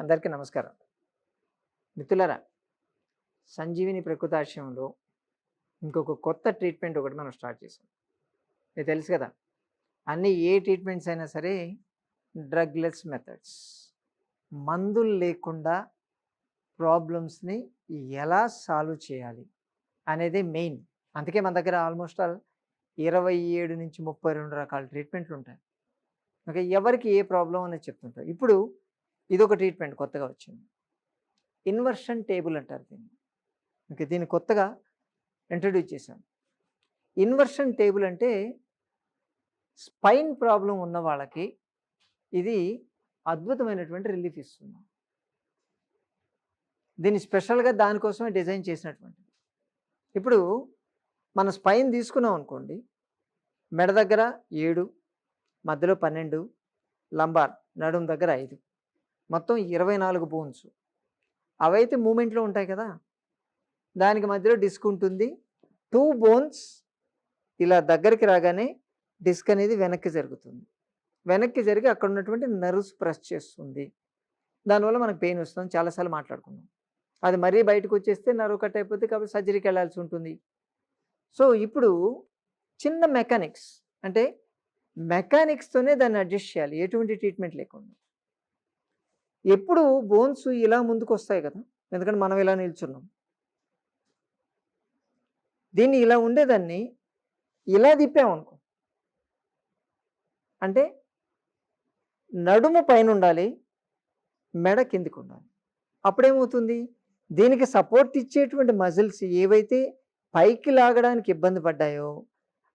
అందరికీ నమస్కారం. మిత్రులరా సంజీవిని ప్రకృతాశయంలో ఇంకొక కొత్త ట్రీట్మెంట్ ఒకటి మనం స్టార్ట్ చేసాం మీకు తెలుసు కదా అన్ని ఏ ట్రీట్మెంట్స్ అయినా సరే డ్రగ్లెస్ మెథడ్స్. మందులు లేకుండా ప్రాబ్లమ్స్ని ఎలా సాల్వ్ చేయాలి అనేది మెయిన్. అందుకే మన దగ్గర ఆల్మోస్ట్ ఆల్ ఇరవై ఏడు నుంచి ముప్పై రెండు రకాల ట్రీట్మెంట్లు ఉంటాయి. ఓకే ఎవరికి ఏ ప్రాబ్లం అనేది చెప్తుంటారు. ఇప్పుడు ఇది ఒక ట్రీట్మెంట్ కొత్తగా వచ్చింది. ఇన్వర్షన్ టేబుల్ అంటారు దీన్ని. ఓకే దీన్ని కొత్తగా ఇంట్రడ్యూస్ చేశాం. ఇన్వర్షన్ టేబుల్ అంటే స్పైన్ ప్రాబ్లం ఉన్న వాళ్ళకి ఇది అద్భుతమైనటువంటి రిలీఫ్ ఇస్తుంది. దీన్ని స్పెషల్గా దానికోసమే డిజైన్ చేసినటువంటిది. ఇప్పుడు మన స్పైన్ తీసుకున్నాం అనుకోండి. మెడ దగ్గర ఏడు మధ్యలో పన్నెండు లంబార్ నడుము దగ్గర ఐదు. మొత్తం ఇరవై నాలుగు బోన్స్. అవైతే మూమెంట్లో ఉంటాయి కదా. దానికి మధ్యలో డిస్క్ ఉంటుంది. టూ బోన్స్ ఇలా దగ్గరికి రాగానే డిస్క్ అనేది వెనక్కి జరుగుతుంది. వెనక్కి జరిగి అక్కడ ఉన్నటువంటి నర్వ్స్ ప్రెస్ చేస్తుంది. దానివల్ల మనకు పెయిన్ వస్తుంది. చాలాసార్లు మాట్లాడుకున్నాం. అది మరీ బయటకు వచ్చేస్తే నర్వ్ కట్ అయిపోతే కాబట్టి సర్జరీకి వెళ్ళాల్సి ఉంటుంది. సో ఇప్పుడు చిన్న మెకానిక్స్ అంటే మెకానిక్స్తోనే దాన్ని అడ్జస్ట్ చేయాలి. ఎటువంటి ట్రీట్మెంట్ లేకుండా. ఎప్పుడు బోన్స్ ఇలా ముందుకు వస్తాయి కదా ఎందుకంటే మనం ఇలా నిల్చున్నాం. దీన్ని ఇలా ఉండేదాన్ని ఇలా తిప్పామనుకో. అంటే నడుము పైన ఉండాలి మెడ కిందికి ఉండాలి అప్పుడేమవుతుంది? దీనికి సపోర్ట్ ఇచ్చేటువంటి మజిల్స్ ఏవైతే పైకి లాగడానికి ఇబ్బంది పడ్డాయో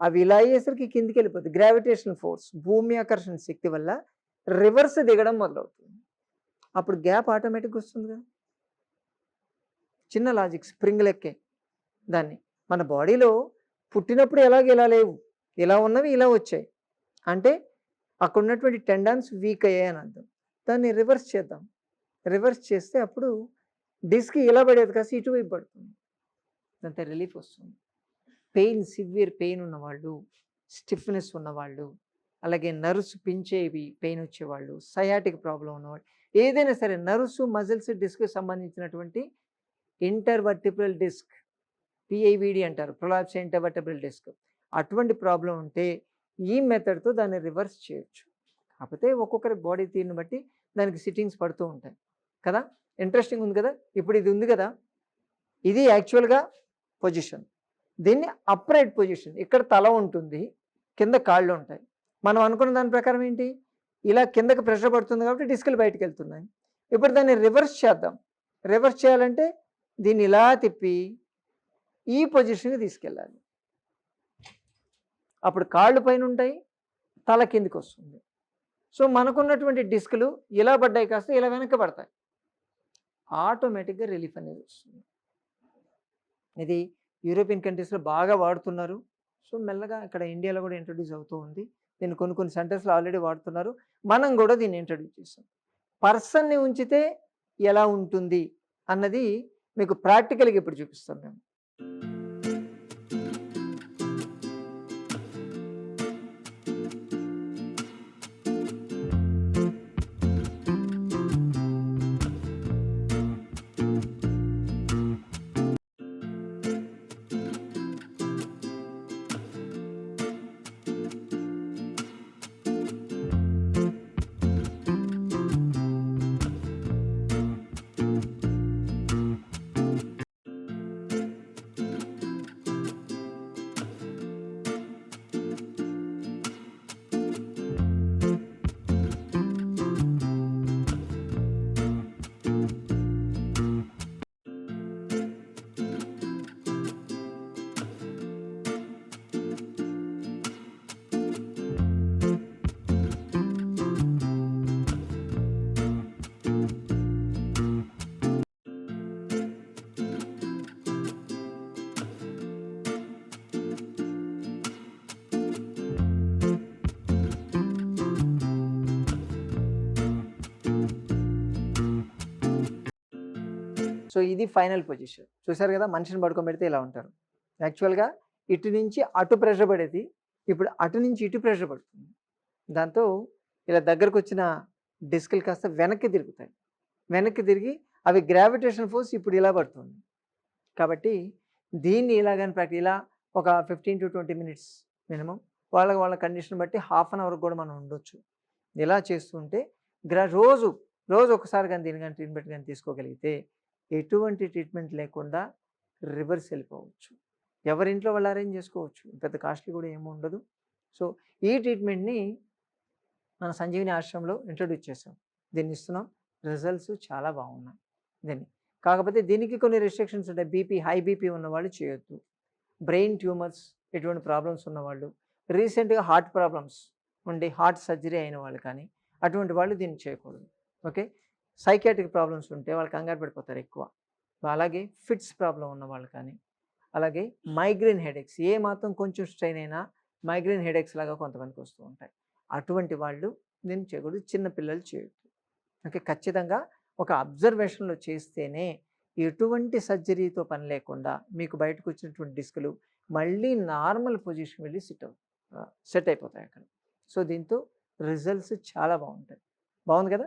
అవి ఇలా అయ్యేసరికి కిందికి వెళ్ళిపోతుంది గ్రావిటేషనల్ ఫోర్స్ భూమి ఆకర్షణ శక్తి వల్ల రివర్స్ దిగడం మొదలవుతుంది. అప్పుడు గ్యాప్ ఆటోమేటిక్గా వస్తుంది కదా చిన్న లాజిక్ స్ప్రింగ్ లెక్కే దాన్ని. మన బాడీలో పుట్టినప్పుడు ఎలాగ ఇలా లేవు. ఇలా ఉన్నవి ఇలా వచ్చాయి. అంటే అక్కడ ఉన్నటువంటి టెండాన్స్ వీక్ అయ్యాయి అని అర్థం. దాన్ని రివర్స్ చేద్దాం. రివర్స్ చేస్తే అప్పుడు డిస్క్ ఇలా పడేది కాసి ఇటువైపు పడుతుంది. దాంతో రిలీఫ్ వస్తుంది. పెయిన్ సివియర్ పెయిన్ ఉన్నవాళ్ళు స్టిఫ్నెస్ ఉన్నవాళ్ళు అలాగే నర్సు పించేవి పెయిన్ వచ్చేవాళ్ళు సయాటిక్ ప్రాబ్లం ఉన్నవాళ్ళు. ఏదైనా సరే నర్సు మజిల్స్ డిస్క్ సంబంధించినటువంటి ఇంటర్వర్టిబ్రల్ డిస్క్ పిఐవిడి అంటారు ప్రొలాప్స్ ఇంటర్వర్టిబ్రల్ డిస్క్. అటువంటి ప్రాబ్లం ఉంటే ఈ మెథడ్తో దాన్ని రివర్స్ చేయొచ్చు. కాకపోతే ఒక్కొక్కరి బాడీ తీరుని బట్టి దానికి సిట్టింగ్స్ పడుతూ ఉంటాయి. కదా? ఇంట్రెస్టింగ్ ఉంది కదా? ఇప్పుడు ఇది ఉంది కదా? ఇది యాక్చువల్గా పొజిషన్. దీన్ని అప్రైట్ పొజిషన్. ఇక్కడ తల ఉంటుంది కింద కాళ్ళు ఉంటాయి. మనం అనుకున్న దాని ప్రకారం ఏంటి? ఇలా కిందకి ప్రెషర్ పడుతుంది కాబట్టి డిస్కులు బయటకు వెళ్తున్నాయి ఇప్పుడు దాన్ని రివర్స్ చేద్దాం. రివర్స్ చేయాలంటే దీన్ని ఇలా తిప్పి ఈ పొజిషన్కి తీసుకెళ్ళాలి. అప్పుడు కాళ్ళు పైన ఉంటాయి తల కిందికి వస్తుంది. సో మనకున్నటువంటి డిస్కులు ఇలా పడ్డాయి కాస్త ఇలా వెనక్కి పడతాయి. ఆటోమేటిక్గా రిలీఫ్ అనేది వస్తుంది. ఇది యూరోపియన్ కంట్రీస్లో బాగా వాడుతున్నారు. సో మెల్లగా ఇక్కడ ఇండియాలో కూడా ఇంట్రడ్యూస్ అవుతూ ఉంది. దీన్ని కొన్ని కొన్ని సెంటర్స్లో ఆల్రెడీ వాడుతున్నారు. మనం కూడా దీన్ని ఇంట్రడ్యూస్ చేస్తాం. పర్సన్ని ఉంచితే ఎలా ఉంటుంది అన్నది మీకు ప్రాక్టికల్గా ఇప్పుడు చూపిస్తాం మేము. సో ఇది ఫైనల్ పొజిషన్. చూసారు కదా మనిషిని పడుకోబెడితే ఇలా ఉంటారు. యాక్చువల్గా ఇటు నుంచి అటు ప్రెషర్ పడేది. ఇప్పుడు అటు నుంచి ఇటు ప్రెషర్ పడుతుంది. దాంతో ఇలా దగ్గరకు వచ్చిన డిస్కులు కాస్త వెనక్కి తిరుగుతాయి. వెనక్కి తిరిగి అవి గ్రావిటేషన్ ఫోర్స్ ఇప్పుడు ఇలా పడుతుంది. కాబట్టి దీన్ని ఇలాగని ప్రాక్టీ ఇలా ఒక fifteen to twenty minutes minimum వాళ్ళ వాళ్ళ కండిషన్ బట్టి హాఫ్ అన్ అవర్ కూడా మనం ఉండొచ్చు. ఇలా చేస్తుంటే గ్రా రోజు రోజు ఒకసారి కానీ దీని కానీ ట్రీట్మెంట్ కానీ తీసుకోగలిగితే ఎటువంటి ట్రీట్మెంట్ లేకుండా రివర్స్ వెళ్ళిపోవచ్చు. ఎవరింట్లో వాళ్ళు అరేంజ్ చేసుకోవచ్చు. పెద్ద కాస్ట్లీ కూడా ఏమి ఉండదు. సో ఈ ట్రీట్మెంట్ని మన సంజీవిని ఆశ్రమంలో ఇంట్రడ్యూస్ చేసాం దీన్ని ఇస్తున్నాం. రిజల్ట్స్ చాలా బాగున్నాయి. దీన్ని. కాకపోతే దీనికి కొన్ని రెస్ట్రిక్షన్స్ ఉంటాయి. బీపీ హై బీపీ ఉన్నవాళ్ళు చేయొద్దు. బ్రెయిన్ ట్యూమర్స్ ఎటువంటి ప్రాబ్లమ్స్ ఉన్నవాళ్ళు. రీసెంట్గా హార్ట్ ప్రాబ్లమ్స్ ఉండి హార్ట్ సర్జరీ అయిన వాళ్ళు కానీ అటువంటి వాళ్ళు దీన్ని చేయకూడదు. ఓకే? సైకాట్రిక్ ప్రాబ్లమ్స్ ఉంటే వాళ్ళు కంగారు పడిపోతారు ఎక్కువ. అలాగే ఫిట్స్ ప్రాబ్లం ఉన్న వాళ్ళు కానీ అలాగే మైగ్రేన్ హెడేక్స్ ఏ మాత్రం కొంచెం స్ట్రెయిన్ అయినా మైగ్రేన్ హెడేక్స్ లాగా కొంతమందికి వస్తూ ఉంటాయి. అటువంటి వాళ్ళు నేను చేయకూడదు చిన్న పిల్లలు చేయొద్దు. ఓకే ఖచ్చితంగా ఒక అబ్జర్వేషన్లో చేస్తేనే ఎటువంటి సర్జరీతో పని లేకుండా మీకు బయటకు వచ్చినటువంటి డిస్కులు మళ్ళీ నార్మల్ పొజిషన్ వెళ్ళి సిట్ సెట్ అయిపోతాయి అక్కడ. సో దీంతో రిజల్ట్స్ చాలా బాగుంటాయి. బాగుంది కదా?